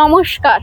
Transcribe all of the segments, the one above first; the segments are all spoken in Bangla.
নমস্কার।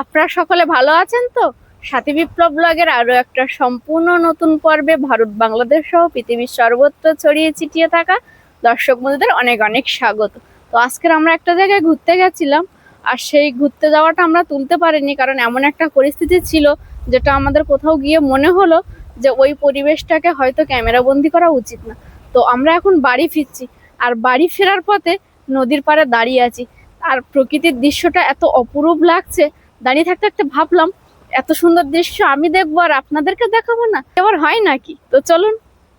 আপনারা সকলে ভালো আছেন তো? সাথী বিপ্লব ব্লগের আরও একটা সম্পূর্ণ নতুন পর্বে ভারত বাংলাদেশ সহ পৃথিবীর সর্বত্র ছড়িয়ে ছিটিয়ে থাকা দর্শক বন্ধুদের অনেক অনেক স্বাগত। তো আজকের আমরা একটা জায়গায় ঘুরতে গেছিলাম, আর সেই ঘুরতে যাওয়াটা আমরা তুলতে পারিনি, কারণ এমন একটা পরিস্থিতি ছিল যেটা আমাদের কোথাও গিয়ে মনে হলো যে ওই পরিবেশটাকে হয়তো ক্যামেরা বন্দি করা উচিত না। তো আমরা এখন বাড়ি ফিরছি, আর বাড়ি ফেরার পথে নদীর পাড়ে দাঁড়িয়ে আছি। আর প্রকৃতির দৃশ্যটা এত অপরূপ লাগছে। দাঁড়িয়ে থাকতে থাকতে ভাবলাম, এত সুন্দর দৃশ্য আমি দেখব আর আপনাদেরকে দেখাবো না? এবার হয় নাকি? তো চলুন,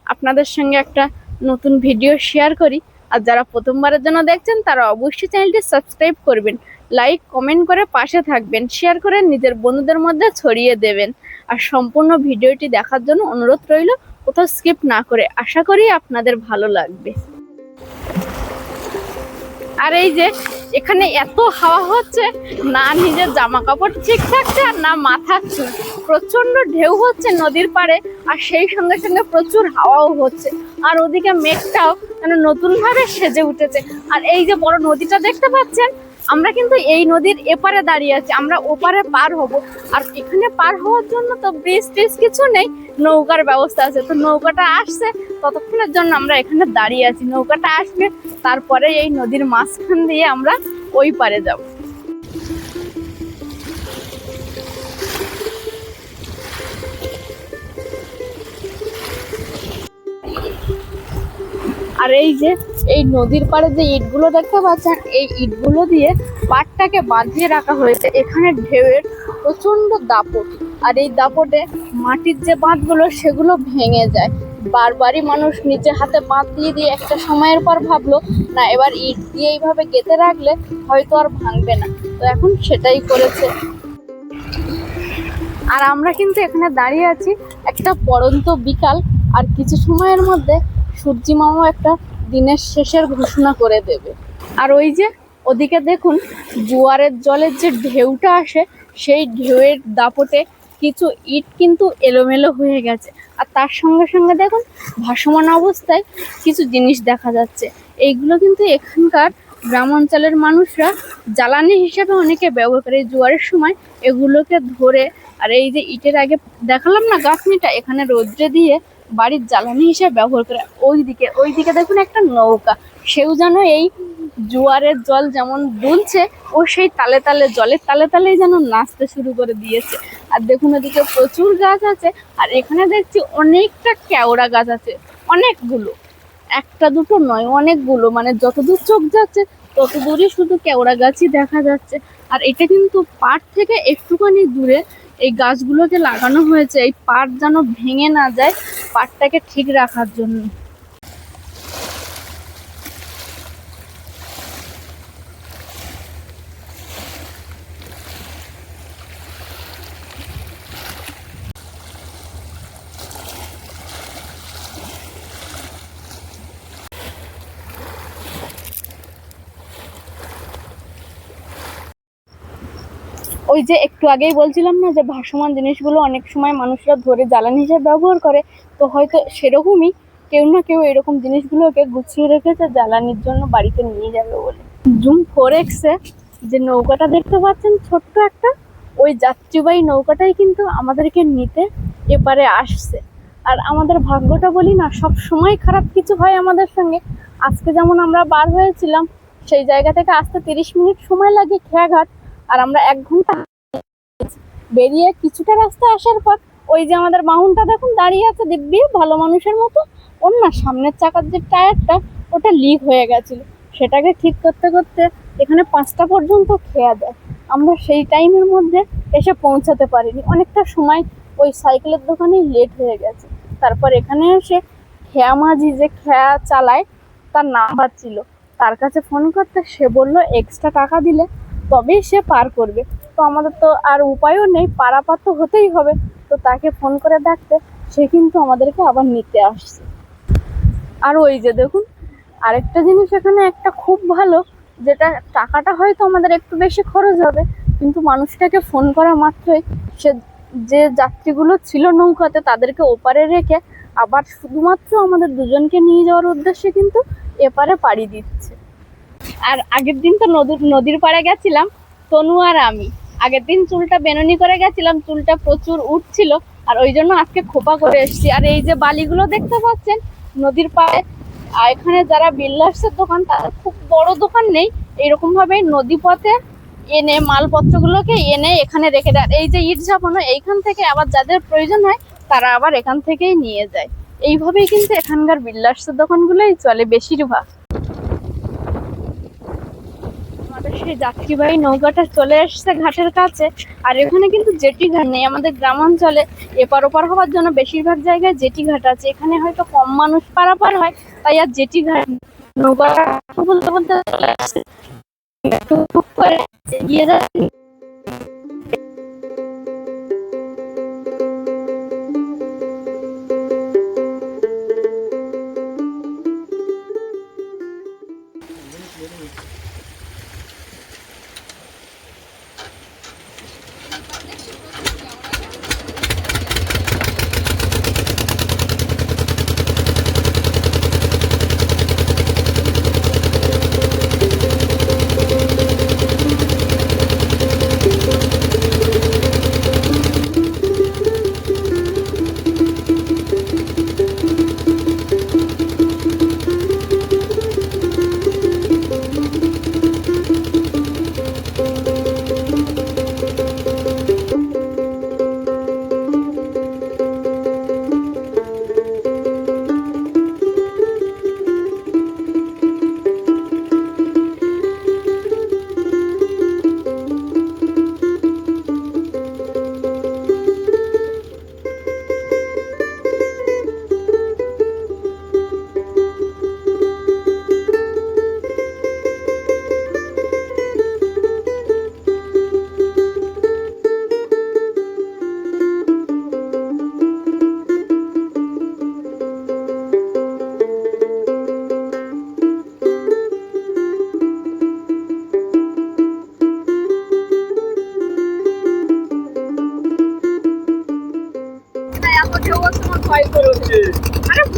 আপনাদের সঙ্গে একটা নতুন ভিডিও শেয়ার করি। আর যারা প্রথমবারের জন্য দেখছেন, তারা অবশ্যই চ্যানেলটি সাবস্ক্রাইব করবেন লাইক কমেন্ট করে পাশে থাকবেন শেয়ার করে নিজের বন্ধুদের মধ্যে ছড়িয়ে দেবেন। আর সম্পূর্ণ ভিডিওটি দেখার জন্য অনুরোধ রইল, কোথাও স্কিপ না করে। আশা করি আপনাদের ভালো লাগবে। আর এই যে এখানে এত হাওয়া হচ্ছে, না নিজের জামা কাপড় ঠিক থাকছে আর না মাথা প্রচণ্ড ঢেউ হচ্ছে নদীর পাড়ে আর সেই সঙ্গে সঙ্গে প্রচুর হাওয়াও হচ্ছে। আর ওদিকে মেঘটাও যেন নতুনভাবে সেজে উঠেছে। আর এই যে বড় নদীটা দেখতে পাচ্ছেন আমরা কিন্তু এই নদীর এপারে দাঁড়িয়ে আছি, আমরা ওপারে পার হব। আর এখানে পার হওয়ার জন্য তো ব্রিজ ট্রিজ কিছু নেই, নৌকার ব্যবস্থা আছে। তো নৌকাটা আসছে, ততক্ষণের জন্য আমরা এখানে দাঁড়িয়ে আছি। নৌকাটা আসবে, তারপরে এই নদীর মাঝখান দিয়ে আমরা ওই পারে যাব। আর এই যে, এই নদীর পাড়ে যে ইটগুলো দেখতে পাচ্ছেন, এই ইটগুলো দিয়ে পাড়টাকে বাঁধিয়ে রাখা হয়েছে। এখানে ঢেউয়ের প্রচণ্ড দাপট। আর এই দাপটে মাটির যে বাঁধগুলো, সেগুলো ভেঙে যায়। বারবারই মানুষ নিচে হাতে বাঁধ দিয়ে দিয়ে একটা সময়ের পর ভাবলো, না, এবার ইট দিয়ে এইভাবে গেঁথে রাখলে হয়তো আর ভাঙবে না। তো এখন সেটাই করেছে। আর আমরা কিন্তু এখানে দাঁড়িয়ে আছি একটা পড়ন্ত বিকাল। আর কিছু সময়ের মধ্যে সূর্যি মামা একটা দিনের শেষের ঘোষণা করে দেবে। আর ওই যে, ওদিকে দেখুন, জোয়ারের জলের যে ঢেউটা আসে, সেই ঢেউয়ের দাপটে কিছু ইট কিন্তু এলোমেলো হয়ে গেছে। আর তার সঙ্গে সঙ্গে দেখুন, ভাসমান অবস্থায় কিছু জিনিস দেখা যাচ্ছে। এইগুলো কিন্তু এখানকার গ্রাম অঞ্চলের মানুষরা জ্বালানি হিসেবে অনেকে ব্যবহার করে। জোয়ারের সময় এগুলোকে ধরে, আর এই যে ইটের আগে, দেখালাম না গাছনিটা এখানে রোদ্রে দিয়ে বাড়ির জ্বালানি হিসেবে ব্যবহার করে। ওই দিকে ওই দিকে দেখুন একটা নৌকা। সেও যেন এই জোয়ারের জল যেমন দুলছে, ও সেই তালে তালে জলের তালে তালেই যেন নাচতে শুরু করে দিয়েছে। আর দেখুন ওদিকে প্রচুর গাছ আছে, আর এখানে দেখছি অনেকটা কেওড়া গাছ আছে। অনেকগুলো। একটা দুটো নয়, অনেকগুলো। মানে যতদূর চোখ যাচ্ছে তত দূরে শুধু কেওড়া গাছই দেখা যাচ্ছে। আর এটা কিন্তু পাট থেকে একটুখানি দূরে এই গাছগুলোকে লাগানো হয়েছে। এই পাট যেন ভেঙে না যায় পাটটাকে ঠিক রাখার জন্য। ওই যে একটু আগেই বলছিলাম না যে ভাসমান জিনিসগুলো অনেক সময় মানুষরা ধরে জ্বালানি হিসেবে ব্যবহার করে, তো হয়তো সেরকমই কেউ না কেউ এরকম জিনিসগুলোকে গুছিয়ে রেখেছে, জ্বালানির জন্য বাড়িতে নিয়ে যাবে বলে। জুম ফোর এক্সে যে নৌকাটা দেখতে পাচ্ছেন, ছোট্ট একটা, ওই যাত্রীবাহী নৌকাটাই কিন্তু আমাদেরকে নিতে এপারে আসছে। আর আমাদের ভাগ্যটা বলি না, সব সময় খারাপ কিছু হয় আমাদের সঙ্গে। আজকে যেমন আমরা বার হয়েছিলাম, সেই জায়গা থেকে আসতে তিরিশ মিনিট সময় লাগে খেয়াঘাট। আর আমরা এক ঘণ্টা বেরিয়ে কিছুটা রাস্তা আসার পর ওই যে আমাদের বাহনটা দেখুন দাঁড়িয়ে আছে দিব্যি ভালো মানুষের মতো। ওর না সামনের চাকার যে টায়ারটা, ওটা লিক হয়ে গেছিল। সেটাকে ঠিক করতে করতে এখানে পাঁচটা পর্যন্ত খেয়া দেয় আমরা সেই টাইমের মধ্যে এসে পৌঁছাতে পারিনি। অনেকটা সময় ওই সাইকেলের দোকানেই লেট হয়ে গেছে। তারপর এখানে এসে খেয়া মাঝি যে খেয়া চালায়, তার নাম্বার ছিল। তার কাছে ফোন করতে সে বলল এক্সট্রা টাকা দিলে তবেই সে পার করবে। তো আমাদের তো আর উপায়ও নেই, পারাপার তো হতেই হবে। তো তাকে ফোন করে ডাকতে সে কিন্তু আমাদেরকে আবার নিতে আসছে। আর ওই যে দেখুন, আরেকটা জিনিস এখানে একটা খুব ভালো, যেটা টাকাটা হয়তো আমাদের একটু বেশি খরচ হবে, কিন্তু মানুষটাকে ফোন করা মাত্রই, সে যে যাত্রীগুলো ছিল নৌকাতে তাদেরকে ওপারে রেখে আবার শুধুমাত্র আমাদের দুজনকে নিয়ে যাওয়ার উদ্দেশ্যে কিন্তু এপারে পাড়ি দিচ্ছে। আর আগের দিন তো নদীর নদীর পাড়ে গেছিলাম, তনু আর আমি। আগের দিন চুলটা বেনুনি করে গেছিলাম, চুলটা প্রচুর উঠছিল, আর ওই জন্য আজকে খোপা করে এসেছি। আর এই যে বালিগুলো দেখতে পাচ্ছেন, নদীর পাড়ে, আর এখানে যারা বিল্লার্সের দোকান, তাদের খুব বড় দোকান নেই। এরকম ভাবে নদী পথে এনে, মালপত্রগুলোকে এনে এখানে রেখে দেয়। এই যে ইট ঝাপানো, এইখান থেকে আবার যাদের প্রয়োজন হয়, তারা আবার এখান থেকেই নিয়ে যায়। এইভাবেই কিন্তু এখানকার বিল্লার্সের দোকানগুলোই চলে বেশিরভাগ আমাদের সেই যাত্রীবাহী নৌকাটা চলে আসছে ঘাটের কাছে। আর এখানে কিন্তু জেটি ঘাট নেই। আমাদের গ্রামাঞ্চলে এপার ওপার হওয়ার জন্য বেশিরভাগ জায়গায় জেটি ঘাট আছে। এখানে হয়তো কম মানুষ পারাপার হয়, তাই আর জেটি ঘাট নৌকা নৌকাটা বলতে বলতে চলে আসছে করে এগিয়ে যাচ্ছি।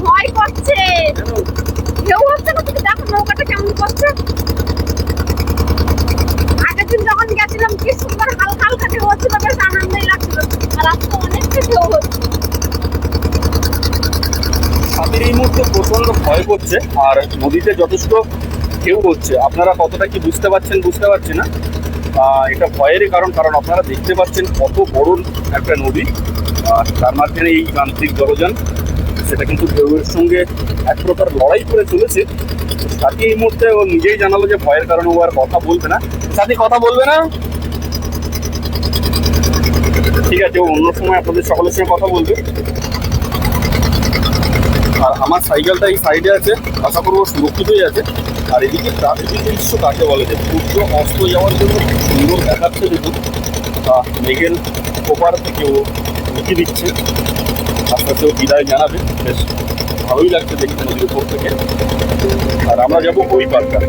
ভয় করছে ঢেউ হচ্ছে না তুমি দেখো, নৌকাটা কেমন করছে। আগের দিন যখন গেছিলাম, কি সুন্দর হালকা হালকা ঢেউ হচ্ছিল, বেশ আনন্দই লাগছিল। আর আজকে অনেকটা ঢেউ হচ্ছে। স্বামীর এই মুহূর্তে প্রচণ্ড ভয় করছে, আর নদীতে যথেষ্ট ঢেউ হচ্ছে। আপনারা কতটা কি বুঝতে পারছেন, বুঝতে পারছি না। এটা ভয়েরই কারণ কারণ আপনারা দেখতে পাচ্ছেন কত বড় একটা নদী। আর তার মাঝখানে এই যান্ত্রিক জলযান। সেটা কিন্তু ঢেউয়ের সঙ্গে এক প্রকার লড়াই করে চলেছে। সাথী এই মুহূর্তে ও নিজেই জানালো যে ভয়ের কারণে ও আর কথা বলবে না। সাথী কথা বলবে না? ঠিক আছে অন্য সময় আপনাদের সকলের সঙ্গে কথা বলবে। আর আমার সাইকেলটা এই সাইডে আছে আশা করব সুরক্ষিতই আছে। আর এদিকে প্রাকৃতিক দৃশ্য কাকে বলে যে সূর্য অস্ত যাওয়ার জন্য সুন্দর দেখাচ্ছে আহ, মেঘের ওপার থেকে ও দিচ্ছে। আস্তে বিদায় জানাবে। বেশ, ভালোই লাগছে দেখতে নদীর উপর থেকে। আর আমরা যাব ওই পার্কটা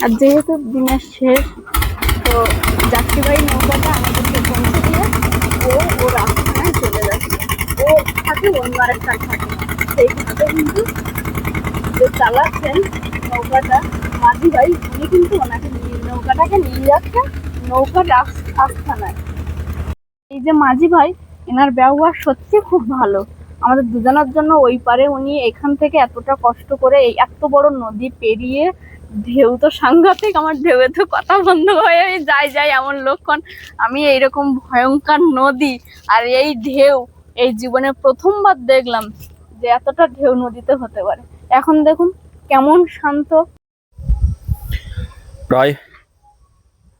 আর যেহেতু দিনের শেষ, তো যাত্রীবাহী নৌকাটা আমাদেরকে পৌঁছে দিয়ে ও ও রাস্তায় চলে যাচ্ছে। ও থাকে অন্য আরেকটা থাকে সেই ঘাটে কিন্তু যে চালাচ্ছেন নৌকাটা মাঝি ভাই উনি কিন্তু ওনাকে নিয়ে, নৌকাটাকে নিয়ে যাচ্ছেন আস- আস্থানায়। এই যে মাঝি ভাই এনার ব্যবহার সত্যি খুব ভালো। আমাদের দুজনের জন্য ওই পারে উনি এখান থেকে এতটা কষ্ট করে এই এত বড় নদী পেরিয়ে ঢেউ তো সাংঘাতিক, আমার ঢেউয়ে তো কথা বন্ধ হয়ে যাই যাই, এমন লক্ষণ আমি এইরকম ভয়ঙ্কর নদী আর এই ঢেউ, এই জীবনে প্রথমবার দেখলাম যে এতটা ঢেউ নদীতে হতে পারে। এখন দেখুন কেমন শান্ত। প্রায়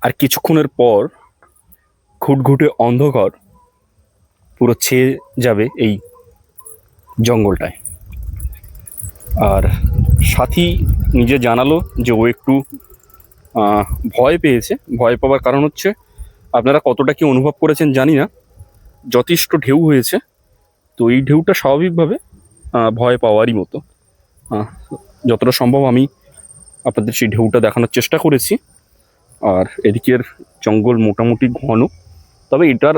আর কিছুক্ষণের পর ঘুটঘুটে অন্ধকার পুরো ছেয়ে যাবে এই জঙ্গলটায়। আর সাথী নিজে জানালো যে ও একটু ভয় পেয়েছে। ভয় পাওয়ার কারণ হচ্ছে, আপনারা কতটা কি অনুভব করেছেন জানি না। যথেষ্ট ঢেউ হয়েছে, তো এই ঢেউটা স্বাভাবিকভাবে ভয় পাওয়ারই মতো। যতটা সম্ভব আমি আপনাদের সেই ঢেউটা দেখানোর চেষ্টা করেছি। আর এদিকের জঙ্গল মোটামুটি ঘন। তবে এটার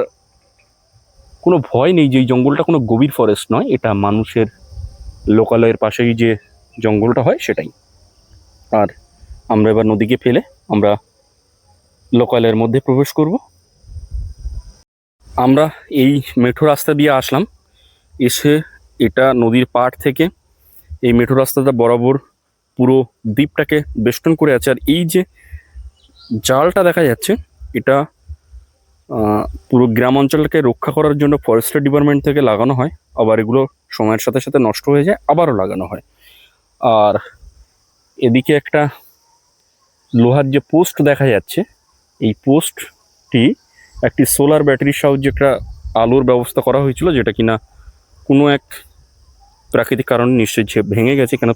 কোনো ভয় নেই যে এই জঙ্গলটা কোনো গভীর ফরেস্ট নয়, এটা মানুষের লোকালয়ের পাশেই যে জঙ্গলটা হয় সেটাই। আর আমরা এবার নদীকে ফেলে আমরা লোকালের মধ্যে প্রবেশ করব। আমরা এই মেঠো রাস্তা দিয়ে আসলাম। এসে এটা নদীর পাড় থেকে এই মেঠো রাস্তাটা বরাবর পুরো দ্বীপটাকে বেষ্টন করে আছে। আর এই যে জালটা দেখা যাচ্ছে, এটা পুরো গ্রাম অঞ্চলটাকে রক্ষা করার জন্য ফরেস্ট্রি ডিপার্টমেন্ট থেকে লাগানো হয়। আবার এগুলো সময়ের সাথে সাথে নষ্ট হয়ে যায়, আবারও লাগানো হয়। আর এদিকে একটা লোহার যে পোস্ট দেখা যাচ্ছে, এই পোস্টটি একটি সোলার ব্যাটারির সাহায্যে একটা আলোর ব্যবস্থা করা হয়েছিল, যেটা কিনা কোনো এক প্রাকৃতিক কারণে নিশ্চয়ই ভেঙে গেছে, কেন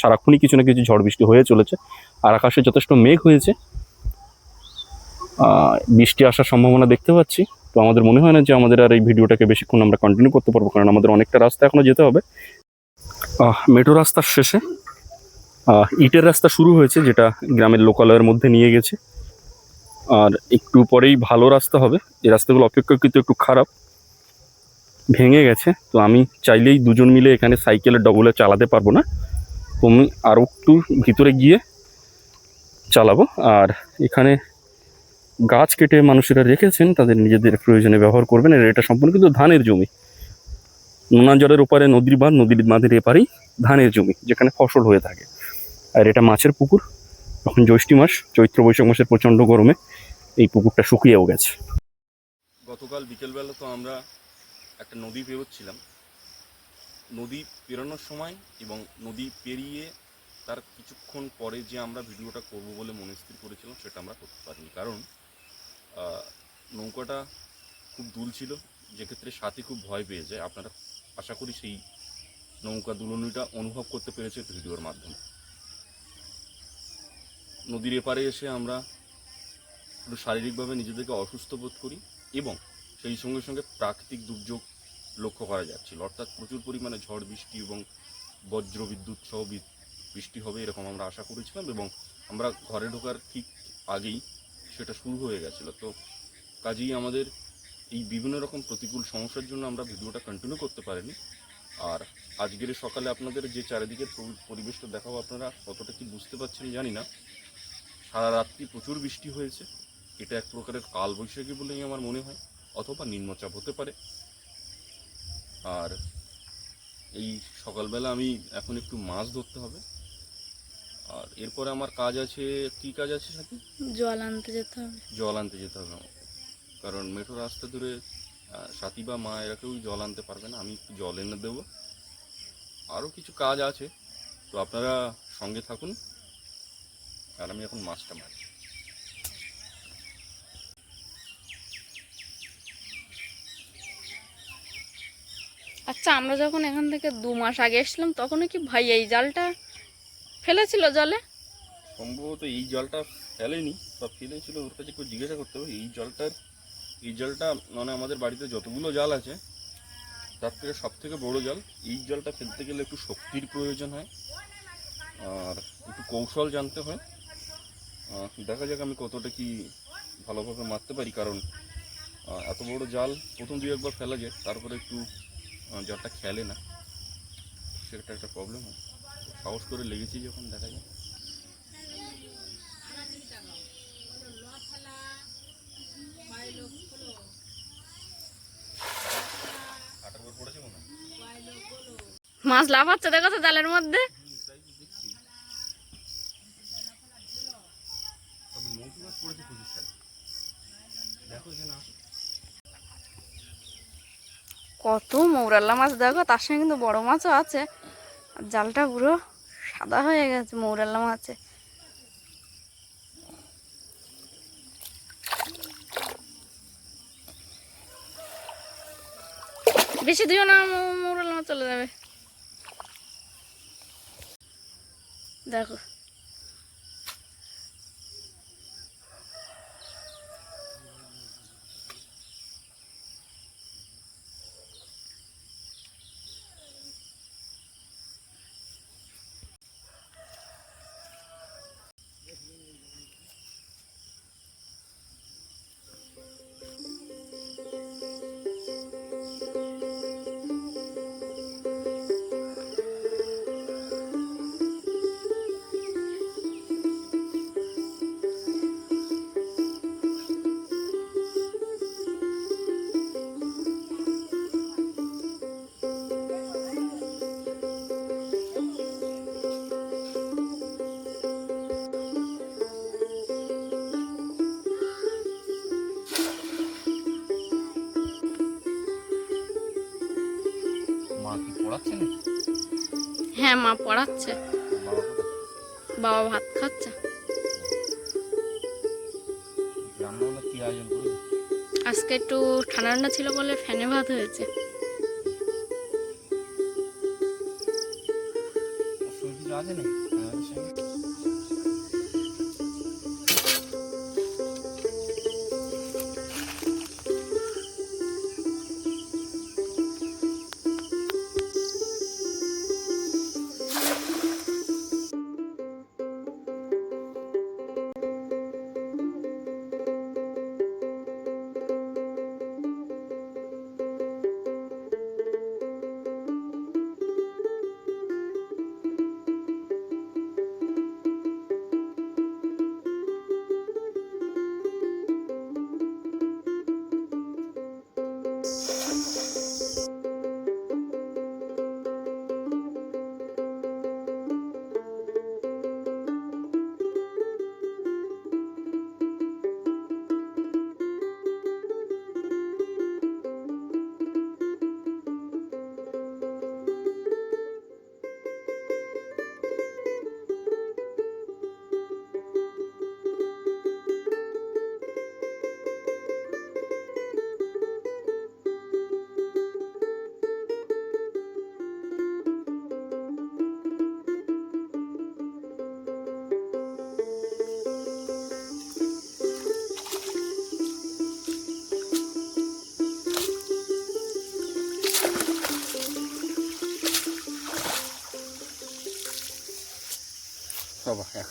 সারাক্ষণই কিছু না কিছু ঝড় বৃষ্টি হয়ে চলেছে, আর আকাশে যথেষ্ট মেঘ হয়েছে। বৃষ্টি আসার সম্ভাবনা দেখতে পাচ্ছি, তো আমাদের মনে হয় না যে আমাদের আর এই ভিডিওটাকে বেশিক্ষণ আমরা কন্টিনিউ করতে পারব, কারণ আমাদের অনেকটা রাস্তা এখনও যেতে হবে। মেট্রো রাস্তার শেষে ইটের রাস্তা শুরু হয়েছে, যেটা গ্রামের লোকালয়ের মধ্যে নিয়ে গেছে। আর একটু পরেই ভালো রাস্তা হবে। এই রাস্তাগুলো অপেক্ষাকৃত একটু খারাপ। ভেঙে গেছে। তো আমি চাইলেই দুজন মিলে এখানে সাইকেলের ডবলে চালাতে পারব না। তো আমি আরও একটু ভিতরে গিয়ে চালাবো। আর এখানে গাছ কেটে মানুষেরা রেখেছেন, তাদের নিজেদের প্রয়োজনে ব্যবহার করবেন। আর এটা সম্পূর্ণ কিন্তু ধানের জমি। নোনা জলের ওপারে নদীর বাঁধ, নদীর বাঁধের এপারেই ধানের জমি, যেখানে ফসল হয়ে থাকে। আর এটা মাছের পুকুর। এখন জ্যৈষ্ঠী মাস, চৈত্র বৈশাখ মাসের প্রচণ্ড গরমে এই পুকুরটা শুকিয়েও গেছে। গতকাল বিকেলবেলা তো আমরা একটা নদী পেরোচ্ছিলাম। নদী পেরোনোর সময় এবং নদী পেরিয়ে তার কিছুক্ষণ পরে যে আমরা ভিডিওটা করব বলে মনে স্থির করেছিলাম, সেটা আমরা করতে পারিনি। কারণ নৌকাটা খুব দুল ছিল, যেক্ষেত্রে সাথী খুব ভয় পেয়ে যায়। আপনারা আশা করি সেই নৌকা দুলনিটা অনুভব করতে পেরেছে ভিডিওর মাধ্যমে। নদীর এপারে এসে আমরা একটু শারীরিকভাবে নিজেদেরকে অসুস্থ বোধ করি এবং সেই সঙ্গে সঙ্গে প্রাকৃতিক দুর্যোগ লক্ষ্য করা যাচ্ছিল অর্থাৎ প্রচুর পরিমাণে ঝড় বৃষ্টি এবং বজ্র বিদ্যুৎ সহ বৃষ্টি হবে এরকম আমরা আশা করেছিলাম এবং আমরা ঘরে ঢোকার ঠিক আগেই সেটা শুরু হয়ে গেছিল। তো কাজেই আমাদের এই বিভিন্ন রকম প্রতিকূল সমস্যার জন্য আমরা ভিডিওটা কন্টিনিউ করতে পারিনি। আর আজকের সকালে আপনাদের যে চারিদিকের পরিবেশটা দেখাবো আপনারা, কতটা কি বুঝতে পারছেন জানি না। সারা রাত্রি প্রচুর বৃষ্টি হয়েছে। এটা এক প্রকারের কালবৈশাখী বলেই আমার মনে হয় অথবা নিম্নচাপ হতে পারে। আর এই সকালবেলা আমি এখন একটু মাছ ধরতে হবে। আর এরপরে আমার কাজ আছে কি কাজ আছে সাথে? জল আনতে যেতে হবে। জল আনতে যেতে হবে। আমাকে কারণ মেঠো রাস্তা ধরে সাথী বা মা এরা কেউ জল আনতে পারবে না। আমি একটু জল এনে দেবো। আরও কিছু কাজ আছে। তো আপনারা সঙ্গে থাকুন। আর আমি এখন মাছটা মারি আচ্ছা আমরা যখন এখান থেকে দু মাস আগে এসেছিলাম তখনও কি ভাই এই জালটা ফেলেছিল জলে? সম্ভবত এই জলটা ফেলেনি বা ফেলেছিল ওর কাছে কেউ জিজ্ঞাসা করতে হবে এই জলটার এই জলটা মানে আমাদের বাড়িতে যতগুলো জাল আছে তার থেকে সব থেকে বড়ো জাল এই জলটা ফেলতে গেলে একটু শক্তির প্রয়োজন হয় আর একটু কৌশল জানতে হয়। দেখা যাক আমি কতটা কি ভালোভাবে মারতে পারি, কারণ এত বড় জাল প্রথম দুই একবার ফেলা যায়, তারপরে একটু জালটা খেলে না। সেটা একটা প্রবলেম হয়। সাহস করে লেগেছি যখন দেখা যায়। মাছ লাফাচ্ছে, দেখো তো জালের মধ্যে তবে মৌসুমি মাছ পড়েছে প্রচুর সাইজ দেখো এখানে আসো কত মৌরাল্লা মাছ, দেখো, তার সঙ্গে কিন্তু বড় মাছও আছে। আর জালটা পুরো সাদা হয়ে গেছে মৌরাল্লা মাছে। বেশি দিও না মৌরাল্লা মাছ চলে যাবে। দেখো হ্যাঁ মা পড়াচ্ছে। বাবা ভাত খাচ্ছে। আজকে একটু ঠান্ডা ঠান্ডা ছিল বলে ফ্যানে ভাত হয়েছে।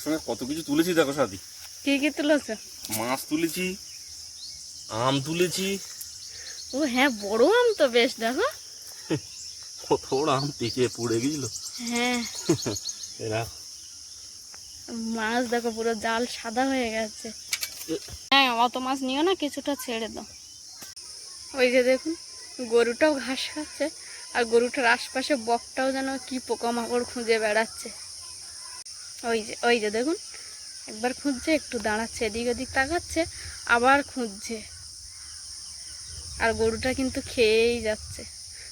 একসঙ্গে কত কিছু তুলেছি দেখো সাদি কি কি তুলেছো? মাছ তুলেছি আম তুলেছি। ও হ্যাঁ বড় আম তো বেশ দেখো। কত বড় আম পেকে পড়ে গেছিল। হ্যাঁ। এরা। মাছ দেখো পুরো জাল সাদা হয়ে গেছে। হ্যাঁ অত মাছ নিও না কিছুটা ছেড়ে দাও। ওই যে দেখুন গরুটাও ঘাস খাচ্ছে আর গরুটার আশপাশে বকটাও যেন কি পোকামাকড় খুঁজে বেড়াচ্ছে। ওই যে ওই যে দেখুন, একবার খুঁজছে, একটু দাঁড়াচ্ছে, এদিক ওদিক তাকাচ্ছে, আবার খুঁজছে। আর গরুটা কিন্তু খেয়েই যাচ্ছে।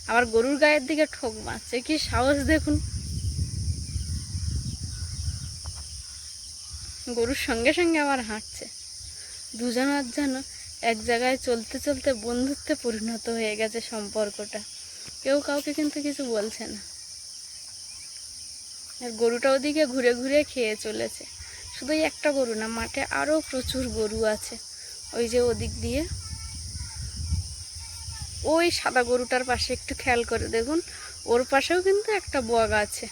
আবার গরুর গায়ের দিকে ঠোক মারছে, কি সাহস দেখুন। গরুর সঙ্গে সঙ্গে আবার হাঁটছে। দুজনের যেন এক জায়গায় চলতে চলতে বন্ধুত্বে পরিণত হয়ে গেছে সম্পর্কটা। কেউ কাউকে কিন্তু কিছু বলছে না। আর গরুটা ওদিকে ঘুরে ঘুরে খেয়ে চলেছে। শুধু একটা গরু না, মাঠে আরও প্রচুর গরু আছে। ওই যে ওদিক দিয়ে। ওই সাদা গরুটার পাশে একটু খেয়াল করে দেখুন। ওর পাশেও কিন্তু একটা বগ আছে।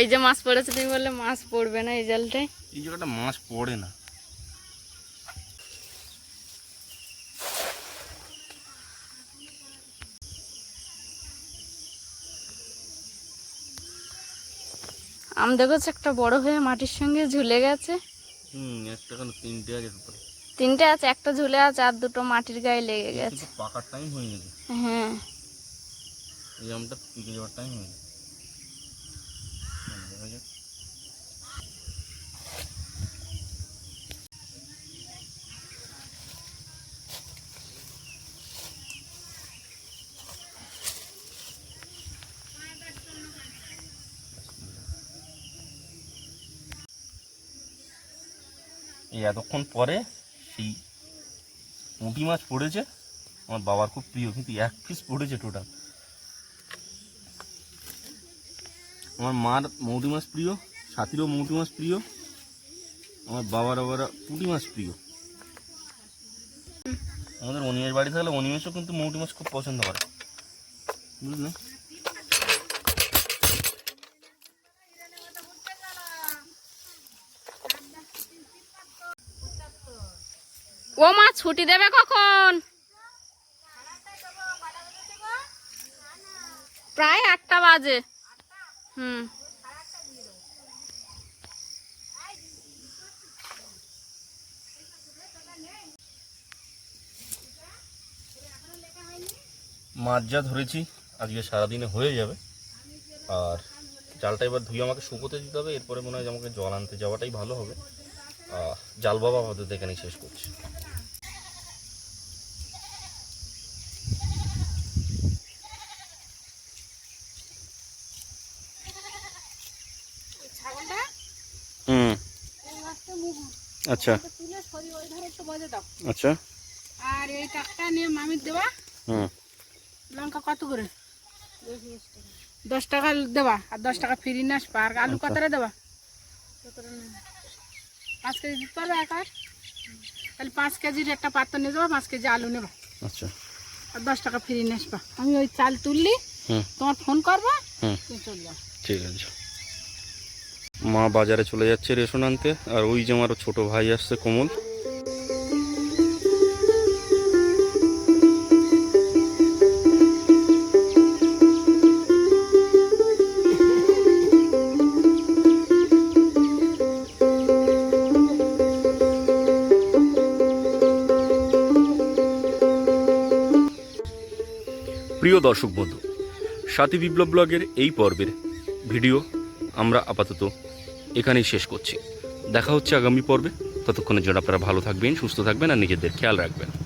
এই যে মাছ পড়েছে তুমি বললে মাছ পড়বে না এই জালটায়? এই জায়গাটা মাছ পড়ে না। আম দেখেছ একটা বড় হয়ে মাটির সঙ্গে ঝুলে গেছে। হুম একটা কেন তিনটে আছে তিনটে আছে একটা ঝুলে আছে আর দুটো মাটির গায়ে লেগে গেছে। পাকার টাইম হয়ে গেছে হ্যাঁ। এই আমটা পিকে যাওয়ার টাইম হয়ে গেছে হুম, দেখা যাক। এই এতক্ষণ পরে সেই পুঁটি মাছ পড়েছে। আমার বাবার খুব প্রিয়, কিন্তু এক পিস পড়েছে টোটাল আমার মার মৌটি মাছ প্রিয়, সাথীরও মৌটি মাছ প্রিয়, আমার বাবার আবার পুঁটি মাছ প্রিয়। আমাদের অনিমেষ বাড়ি থাকলে অনিমেষও কিন্তু মৌটি মাছ খুব পছন্দ করে। বুঝলে ও মা ছুটি দেবে কখন? প্রায় আটটা বাজে। হুম। মাছ যা ধরেছি, আজকে সারাদিনে হয়ে যাবে। আর জালটা এবার ধুয়ে আমাকে শুকোতে দিতে হবে, এরপরে মনে হয় আমাকে জল আনতে যাওয়াটাই ভালো হবে। জাল বাবা আপাতত এখানেই শেষ করছি হুম আচ্ছা। আচ্ছা। আর এই টাকটা নিয়ে মামির দেবা হুম। লঙ্কা কত করে? দশ টাকা দেবা আর দশ টাকা ফ্রি আসবা আর আলু আচ্ছা। কতটা দেবা পাঁচ কেজি দিতে পারবে একার তাহলে পাঁচ কেজির একটা পাত্র নিয়ে যাবা পাঁচ কেজি আলু নেবা। আচ্ছা। আর দশ টাকা ফ্রি নিয়ে আসবা আমি ওই চাল তুললি তোমার ফোন করবা চলে ঠিক আছে। মা বাজারে চলে যাচ্ছে রেশন আনতে, আর ওই যে আমার ছোট ভাই আসছে কোমল। প্রিয় দর্শক বন্ধু, সাথী বিপ্লব ব্লগের এই পর্বের ভিডিও আমরা আপাতত এখানেই শেষ করছি। দেখা হচ্ছে আগামী পর্বে। ততক্ষণের জন্য আপনারা ভালো থাকবেন, সুস্থ থাকবেন আর নিজেদের খেয়াল রাখবেন।